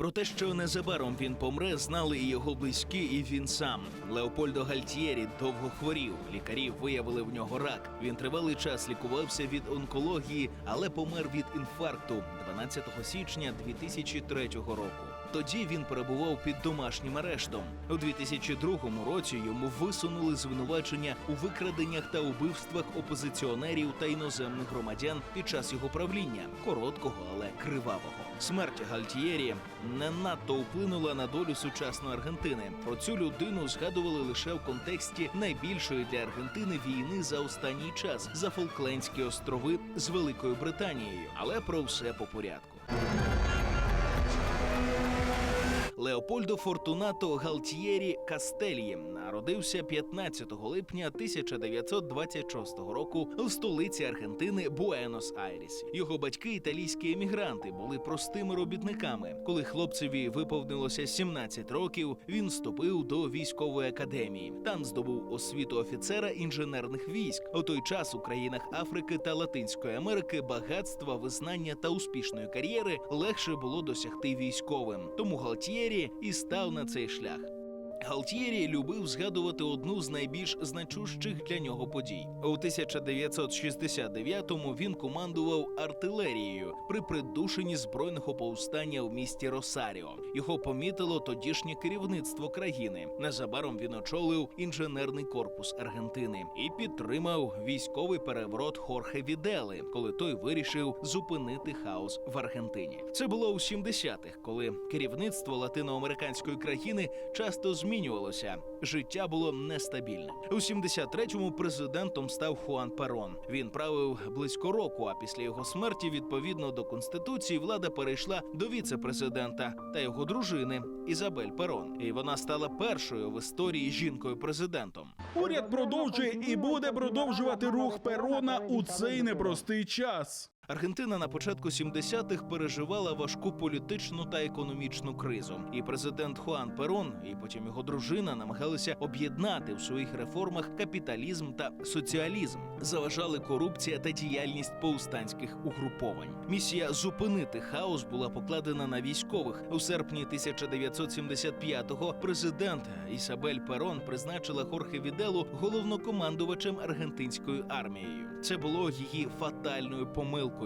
Про те, що незабаром він помре, знали і його близькі, і він сам. Леопольдо Гальтьєрі довго хворів. Лікарі виявили в нього рак. Він тривалий час лікувався від онкології, але помер від інфаркту 12 січня 2003 року. Тоді він перебував під домашнім арештом. У 2002 році йому висунули звинувачення у викраденнях та убивствах опозиціонерів та іноземних громадян під час його правління, короткого, але кривавого. Смерть Гальтієрі не надто вплинула на долю сучасної Аргентини. Про цю людину згадували лише в контексті найбільшої для Аргентини війни за останній час за Фолклендські острови з Великою Британією. Але про все по порядку. Леопольдо Фортунато Галтієрі Кастельї народився 15 липня 1926 року у столиці Аргентини Буенос-Айресі. Його батьки, італійські емігранти, були простими робітниками. Коли хлопцеві виповнилося 17 років, він вступив до військової академії. Там здобув освіту офіцера інженерних військ. У той час у країнах Африки та Латинської Америки багатства, визнання та успішної кар'єри легше було досягти військовим. Тому Галтієрі і став на цей шлях. Галтієрі любив згадувати одну з найбільш значущих для нього подій. У 1969-му він командував артилерією при придушенні збройного повстання в місті Росаріо. Його помітило тодішнє керівництво країни. Незабаром він очолив інженерний корпус Аргентини і підтримав військовий переворот Хорхе Відели, коли той вирішив зупинити хаос в Аргентині. Це було у 70-х, коли керівництво латиноамериканської країни часто змінювалося. Життя було нестабільне. У 73-му президентом став Хуан Перон. Він правив близько року. А після його смерті, відповідно до конституції, влада перейшла до віце-президента та його дружини Ізабель Перон. І вона стала першою в історії жінкою президентом. Уряд продовжує і буде продовжувати рух Перона у цей непростий час. Аргентина на початку 70-х переживала важку політичну та економічну кризу. І президент Хуан Перон, і потім його дружина намагалися об'єднати в своїх реформах капіталізм та соціалізм. Заважали корупція та діяльність повстанських угруповань. Місія зупинити хаос була покладена на військових. У серпні 1975-го президент Ісабель Перон призначила Хорхе Віделу головнокомандувачем аргентинською армією. Це було її фатальною помилкою.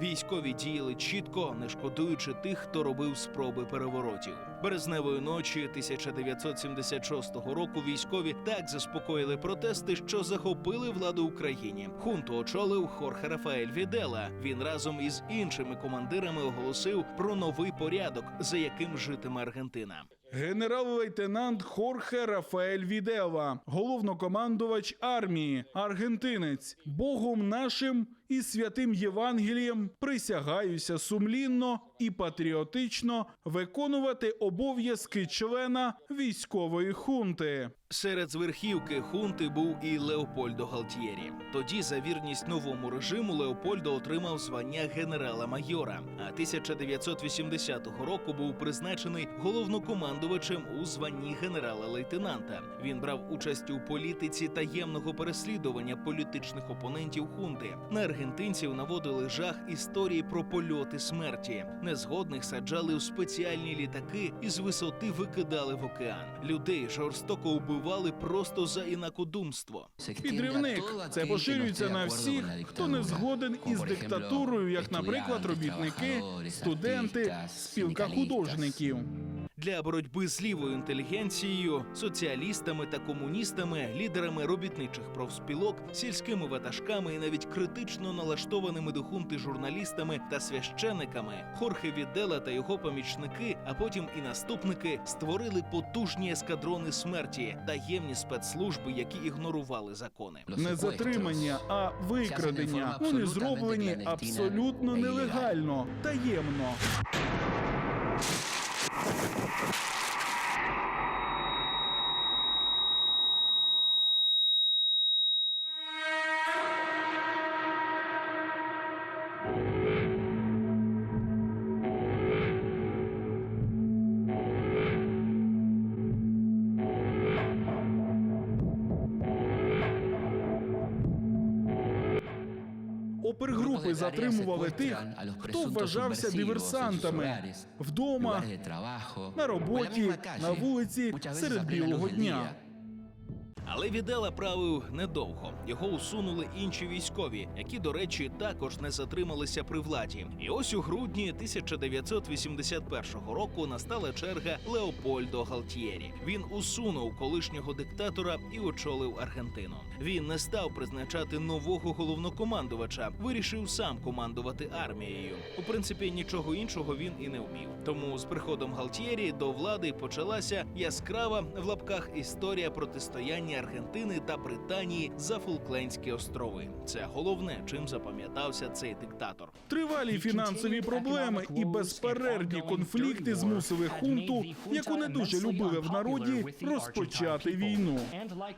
Військові діяли чітко, не шкодуючи тих, хто робив спроби переворотів. Березневої ночі 1976 року військові так заспокоїли протести, що захопили владу Україні. Хунту очолив Хорхе Рафаель Відела. Він разом із іншими командирами оголосив про новий порядок, за яким житиме Аргентина. Генерал-лейтенант Хорхе Рафаель Відева, головнокомандувач армії, аргентинець, Богом нашим і святим Євангелієм присягаюся сумлінно і патріотично виконувати обов'язки члена військової хунти. Серед зверхівки хунти був і Леопольдо Галтієрі. Тоді за вірність новому режиму Леопольдо отримав звання генерала-майора. А 1980 року був призначений головнокомандувачем у званні генерала-лейтенанта. Він брав участь у політиці таємного переслідування політичних опонентів хунти. На аргентинців наводили жах історії про польоти смерті. Незгодних саджали у спеціальні літаки і з висоти викидали в океан. Людей жорстоко убивали просто за інакодумство. Підривник це поширюється на всіх, хто не згоден із диктатурою, як, наприклад, робітники, студенти, спілка художників. Для боротьби з лівою інтелігенцією, соціалістами та комуністами, лідерами робітничих профспілок, сільськими ватажками і навіть критично налаштованими до хунти журналістами та священиками, Хорхе Відела та його помічники, а потім і наступники створили потужні ескадрони смерті, таємні спецслужби, які ігнорували закони. Не затримання, а викрадення. Вони зроблені абсолютно нелегально, таємно. Опергрупи затримували тих, хто вважався диверсантами вдома, на роботі, на вулиці серед білого дня. Але віддала правив недовго. Його усунули інші військові, які, до речі, також не затрималися при владі. І ось у грудні 1981 року настала черга Леопольдо Галтієрі. Він усунув колишнього диктатора і очолив Аргентину. Він не став призначати нового головнокомандувача, вирішив сам командувати армією. У принципі, нічого іншого він і не вмів. Тому з приходом Галтієрі до влади почалася яскрава в лапках історія протистояння Аргентини та Британії за Фолклендські острови. Це головне, чим запам'ятався цей диктатор. Тривалі фінансові проблеми і безперервні конфлікти змусили хунту, яку не дуже любили в народі, розпочати війну.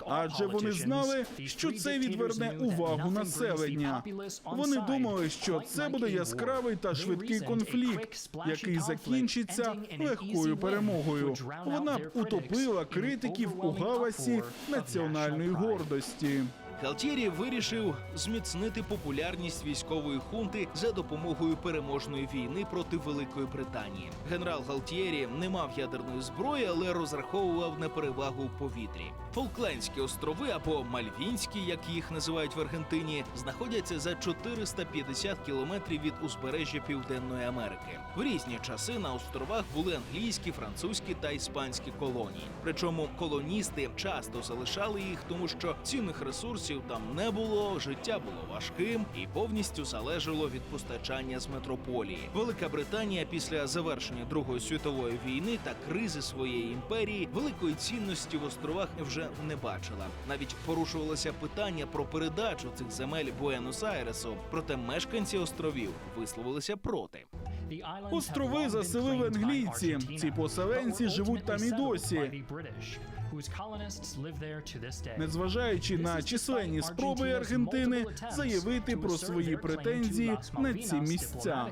Адже вони знали, що це відверне увагу населення. Вони думали, що це буде яскравий та швидкий конфлікт, який закінчиться легкою перемогою. Вона б утопила критиків у галасі національної гордості. Галтєрі вирішив зміцнити популярність військової хунти за допомогою переможної війни проти Великої Британії. Генерал Галтєрі не мав ядерної зброї, але розраховував на перевагу в повітрі. Фолклендські острови або Мальвінські, як їх називають в Аргентині, знаходяться за 450 кілометрів від узбережжя Південної Америки. В різні часи на островах були англійські, французькі та іспанські колонії. Причому колоністи часто залишали їх, тому що цінних ресурсів там не було, життя було важким і повністю залежало від постачання з метрополії. Велика Британія після завершення Другої світової війни та кризи своєї імперії великої цінності в островах вже не бачила. Навіть порушувалося питання про передачу цих земель Буенос-Айресу. Проте мешканці островів висловилися проти. Острови заселили англійці. Ці поселенці живуть там і досі. Незважаючи на численні спроби Аргентини заявити про свої претензії на ці місця.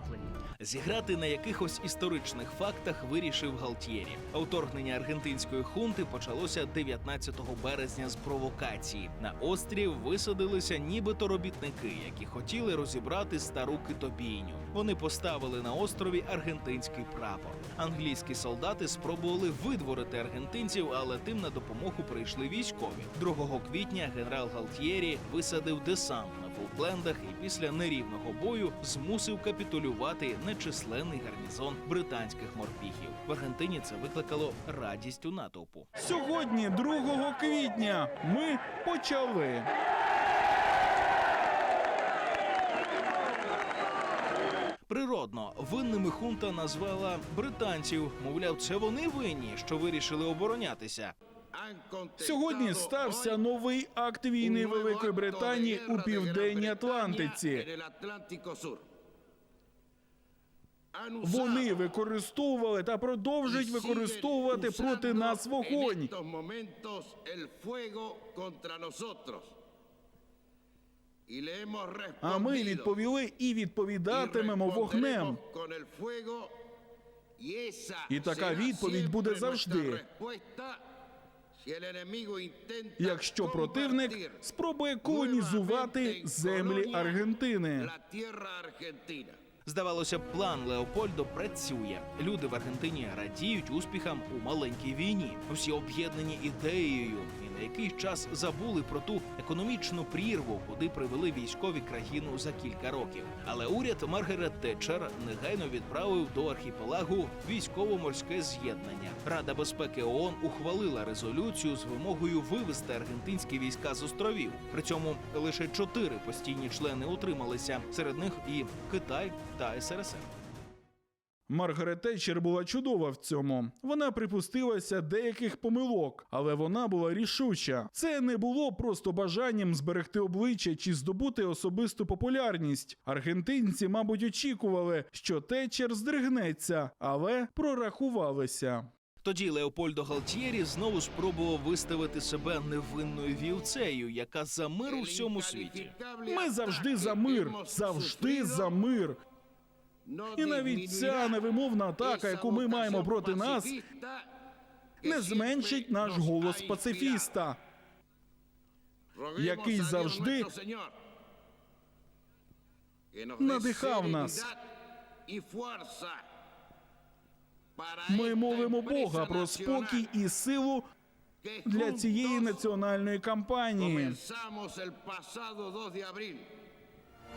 Зіграти на якихось історичних фактах вирішив Галтієрі. А Вторгнення аргентинської хунти почалося 19 березня з провокації. На острів висадилися нібито робітники, які хотіли розібрати стару китобійню. Вони поставили на острові аргентинський прапор. Англійські солдати спробували видворити аргентинців, але тим на допомогу прийшли військові. 2 квітня генерал Галтієрі висадив десант Фолклендах і після нерівного бою змусив капітулювати нечисленний гарнізон британських морпіхів. В Аргентині це викликало радість у натовпу. Сьогодні, 2 квітня, ми почали. Природно, винними хунта назвала британців. Мовляв, це вони винні, що вирішили оборонятися. Сьогодні стався новий акт війни Великої Британії у південній Атлантиці. Вони використовували та продовжують використовувати проти нас вогонь. А ми відповіли і відповідатимемо вогнем. І така відповідь буде завжди. Якщо противник спробує колонізувати землі Аргентини. Здавалося б, план Леопольдо працює. Люди в Аргентині радіють успіхам у маленькій війні. Всі об'єднані ідеєю на якийсь час забули про ту економічну прірву, куди привели військові країну за кілька років. Але уряд Маргарет Тетчер негайно відправив до архіпелагу військово-морське з'єднання. Рада безпеки ООН ухвалила резолюцію з вимогою вивести аргентинські війська з островів. При цьому лише чотири постійні члени утрималися. Серед них і Китай та СРСР. Маргарет Тетчер була чудова в цьому. Вона припустилася деяких помилок, але вона була рішуча. Це не було просто бажанням зберегти обличчя чи здобути особисту популярність. Аргентинці, мабуть, очікували, що Тетчер здригнеться, але прорахувалися. Тоді Леопольдо Галтієрі знову спробував виставити себе невинною вівцею, яка за мир у всьому світі. Ми завжди за мир, завжди за мир. І навіть ця невимовна атака, яку ми маємо проти нас, не зменшить наш голос пацифіста, який завжди надихав нас. Ми молимо Бога про спокій і силу для цієї національної кампанії.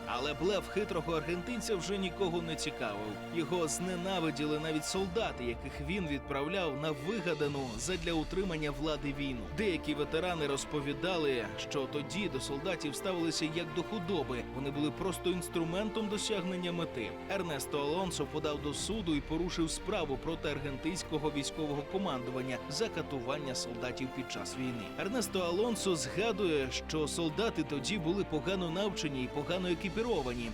Але блеф хитрого аргентинця вже нікого не цікавив. Його зненавиділи навіть солдати, яких він відправляв на вигадану задля утримання влади війну. Деякі ветерани розповідали, що тоді до солдатів ставилися як до худоби. Вони були просто інструментом досягнення мети. Ернесто Алонсо подав до суду і порушив справу проти аргентинського військового командування за катування солдатів під час війни. Ернесто Алонсо згадує, що солдати тоді були погано навчені і погано екіпіровані.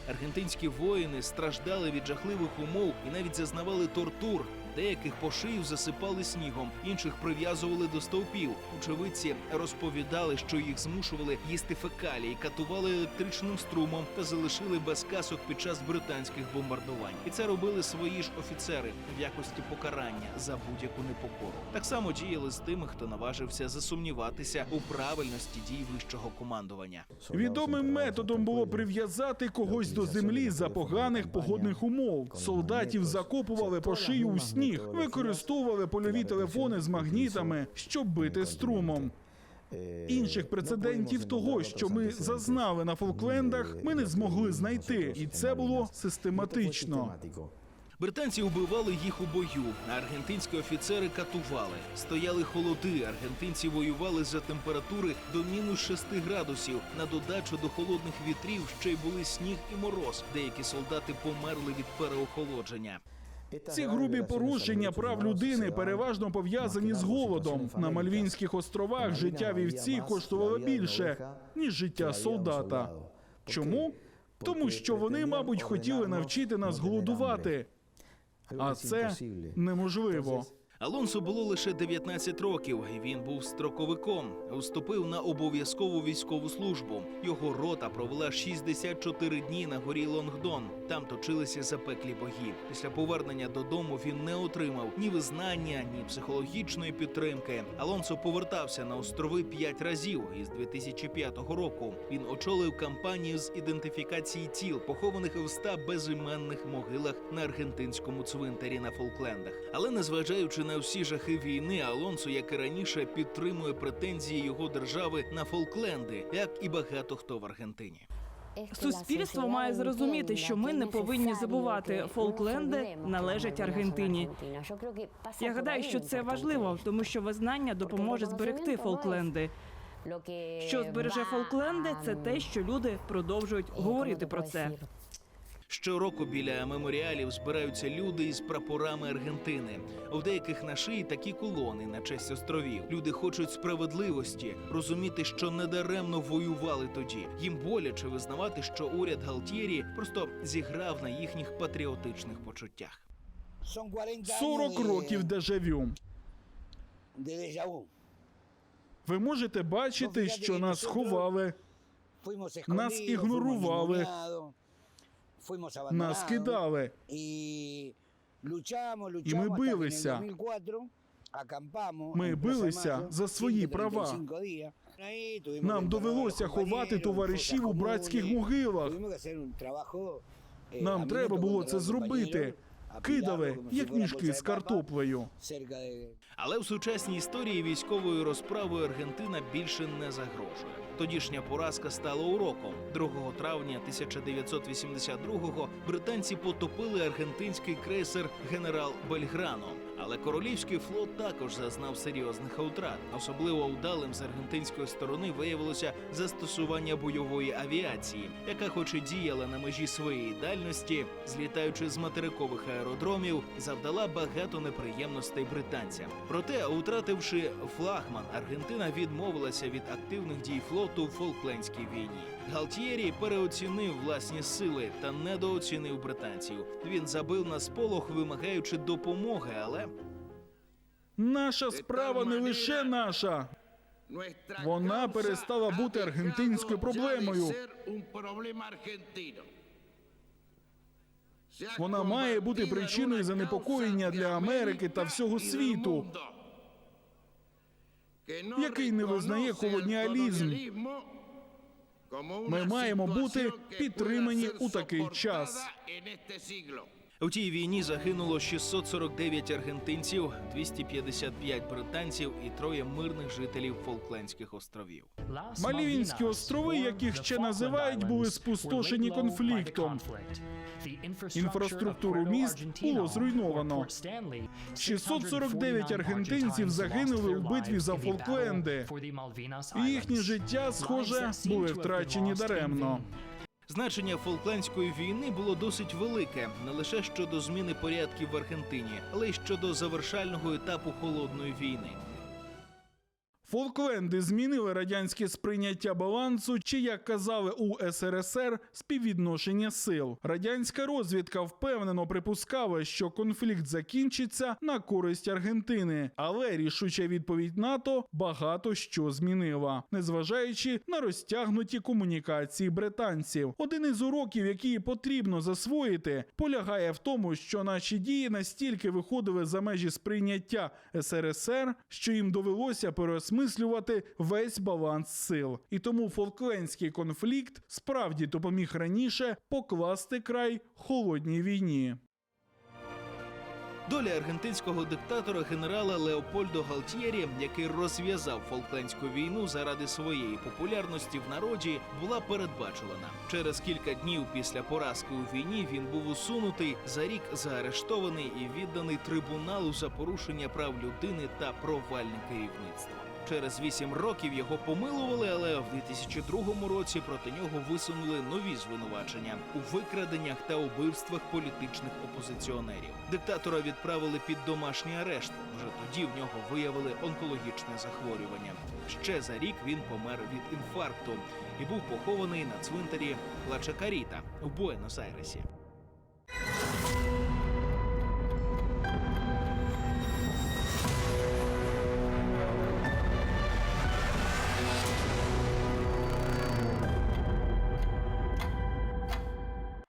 Аргентинські воїни страждали від жахливих умов і навіть зазнавали тортур. Деяких по шию засипали снігом, інших прив'язували до стовпів. Очевидці розповідали, що їх змушували їсти фекалії, катували електричним струмом та залишили без касок під час британських бомбардувань. І це робили свої ж офіцери в якості покарання за будь-яку непокору. Так само діяли з тими, хто наважився засумніватися у правильності дій вищого командування. Відомим методом було прив'язати когось до землі за поганих погодних умов. Солдатів закопували по шию у сніг, використовували польові телефони з магнітами, щоб бити струмом. Інших прецедентів того, що ми зазнали на Фолклендах, ми не змогли знайти, і це було систематично. Британці вбивали їх у бою, а аргентинські офіцери катували. Стояли холоди. Аргентинці воювали за температури до мінус 6 градусів. На додачу до холодних вітрів ще й були сніг і мороз. Деякі солдати померли від переохолодження. Ці грубі порушення прав людини переважно пов'язані з голодом. На Мальвінських островах життя вівці коштувало більше ніж життя солдата. Чому? Тому що вони, мабуть, хотіли навчити нас голодувати, а це неможливо. Алонсо було лише 19 років. Він був строковиком. Уступив на обов'язкову військову службу. Його рота провела 64 дні на горі Лонгдон. Там точилися запеклі бої. Після повернення додому він не отримав ні визнання, ні психологічної підтримки. Алонсо повертався на острови п'ять разів. Із 2005 року він очолив кампанію з ідентифікації тіл, похованих в ста безіменних могилах на аргентинському цвинтарі на Фолклендах. Але незважаючи на всі жахи війни, Алонсо, як і раніше, підтримує претензії його держави на Фолкленди, як і багато хто в Аргентині. Суспільство має зрозуміти, що ми не повинні забувати, Фолкленди належать Аргентині. Я гадаю, що це важливо, тому що визнання допоможе зберегти Фолкленди. Що збереже Фолкленди, це те, що люди продовжують говорити про це. Щороку біля меморіалів збираються люди із прапорами Аргентини. У деяких на шиї такі колони на честь островів. Люди хочуть справедливості, розуміти, що недаремно воювали тоді. Їм боляче визнавати, що уряд Галтєрі просто зіграв на їхніх патріотичних почуттях. 40 років дежавю. Ви можете бачити, що нас ховали, нас ігнорували, нас кидали. І І ми билися. Ми билися за свої права. Нам довелося ховати товаришів у братських могилах. Нам треба було це зробити. Кидали, як мішки з картоплею. Але в сучасній історії військовою розправою Аргентина більше не загрожує. Тодішня поразка стала уроком. 2 травня 1982-го британці потопили аргентинський крейсер генерал Бельграно. Але королівський флот також зазнав серйозних втрат. Особливо вдалим з аргентинської сторони виявилося застосування бойової авіації, яка, хоч і діяла на межі своєї дальності, злітаючи з материкових аеродромів, завдала багато неприємностей британцям. Проте, втративши флагман, Аргентина відмовилася від активних дій флоту в Фолклендській війні. Галтієрі переоцінив власні сили та недооцінив британців. Він забив на сполох, вимагаючи допомоги, але Наша справа не лише наша. Вона перестала бути аргентинською проблемою. Вона має бути причиною занепокоєння для Америки та всього світу, який не визнає колоніалізм, Ми маємо бути підтримані у такий час. У тій війні загинуло 649 аргентинців, 255 британців і троє мирних жителів Фолклендських островів. Малівінські острови, яких ще називають, були спустошені конфліктом. Інфраструктуру міст було зруйновано. 649 аргентинців загинули у битві за Фолкленди. І їхнє життя, схоже, були втрачені даремно. Значення Фолклендської війни було досить велике не лише щодо зміни порядків в Аргентині, але й щодо завершального етапу холодної війни. Фолкленди змінили радянське сприйняття балансу, чи як казали у СРСР, співвідношення сил. Радянська розвідка впевнено припускала, що конфлікт закінчиться на користь Аргентини, але рішуча відповідь НАТО багато що змінила, незважаючи на розтягнуті комунікації британців. Один із уроків, який потрібно засвоїти, полягає в тому, що наші дії настільки виходили за межі сприйняття СРСР, що їм довелося переосмислювати весь баланс сил. І тому Фолклендський конфлікт справді допоміг раніше покласти край холодній війні. Доля аргентинського диктатора генерала Леопольдо Галтьєрі, який розв'язав Фолклендську війну заради своєї популярності в народі, була передбачувана. Через кілька днів після поразки у війні він був усунутий за рік заарештований і відданий трибуналу за порушення прав людини та провальне керівництво. Через вісім років його помилували, але в 2002 році проти нього висунули нові звинувачення у викраденнях та убивствах політичних опозиціонерів. Диктатора відправили під домашній арешт. Вже тоді в нього виявили онкологічне захворювання. Ще за рік він помер від інфаркту і був похований на цвинтарі Ла Чакаріта в Буенос-Айресі.